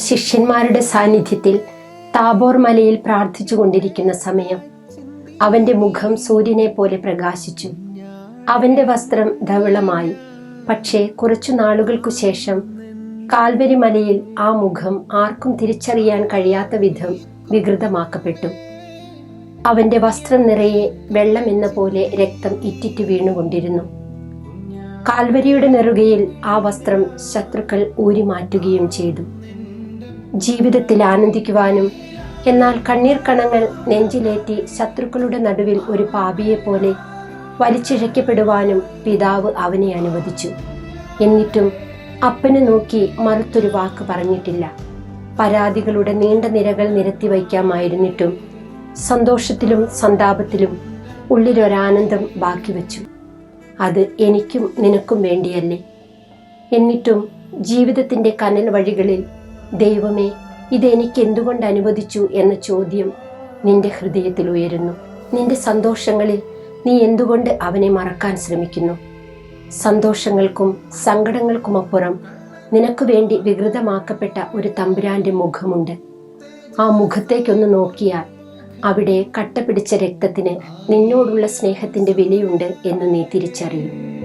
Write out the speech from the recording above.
ശിഷ്യന്മാരുടെ സാന്നിധ്യത്തിൽ താബോർ മലയിൽ പ്രാർത്ഥിച്ചു കൊണ്ടിരിക്കുന്ന സമയം അവന്റെ മുഖം സൂര്യനെ പോലെ പ്രകാശിച്ചു. അവന്റെ വസ്ത്രം ധവളമായി. പക്ഷേ കുറച്ചു നാളുകൾക്കു ശേഷം കാൽവരി മലയിൽ ആ മുഖം ആർക്കും തിരിച്ചറിയാൻ കഴിയാത്ത വിധം വികൃതമാക്കപ്പെട്ടു. അവന്റെ വസ്ത്രം നിറയെ വെള്ളം എന്ന പോലെ രക്തം ഇറ്റിറ്റ് വീണുകൊണ്ടിരുന്നു. കാൽവരിയുടെ നെറുകയിൽ ആ വസ്ത്രം ശത്രുക്കൾ ഊരിമാറ്റുകയും ചെയ്തു. ജീവിതത്തിൽ ആനന്ദിക്കുവാനും എന്നാൽ കണ്ണീർ കണങ്ങൾ നെഞ്ചിലേറ്റി ശത്രുക്കളുടെ നടുവിൽ ഒരു പാപിയെ പോലെ വലിച്ചിഴക്കപ്പെടുവാനും പിതാവ് അവനെ അനുവദിച്ചു. എന്നിട്ടും അപ്പനെ നോക്കി മറുത്തൊരു വാക്ക് പറഞ്ഞിട്ടില്ല. പരാതികളുടെ നീണ്ട നിരകൾ നിരത്തി വയ്ക്കാമായിരുന്നിട്ടും സന്തോഷത്തിലും സന്താപത്തിലും ഉള്ളിലൊരാനന്ദം ബാക്കി വച്ചു. അത് എനിക്കും നിനക്കും വേണ്ടിയല്ലേ? എന്നിട്ടും ജീവിതത്തിന്റെ കനൽ വഴികളിൽ ദൈവമേ ഇതെനിക്ക് എന്തുകൊണ്ട് അനുവദിച്ചു എന്ന ചോദ്യം നിന്റെ ഹൃദയത്തിൽ ഉയരുന്നു. നിന്റെ സന്തോഷങ്ങളിൽ നീ എന്തുകൊണ്ട് അവനെ മറക്കാൻ ശ്രമിക്കുന്നു? സന്തോഷങ്ങൾക്കും സങ്കടങ്ങൾക്കുമപ്പുറം നിനക്ക് വേണ്ടി വികൃതമാക്കപ്പെട്ട ഒരു തമ്പുരാന്റെ മുഖമുണ്ട്. ആ മുഖത്തേക്കൊന്ന് നോക്കിയാൽ അവിടെ കട്ട പിടിച്ച രക്തത്തിന് നിന്നോടുള്ള സ്നേഹത്തിന്റെ വിലയുണ്ട് എന്ന് നീ തിരിച്ചറിയും.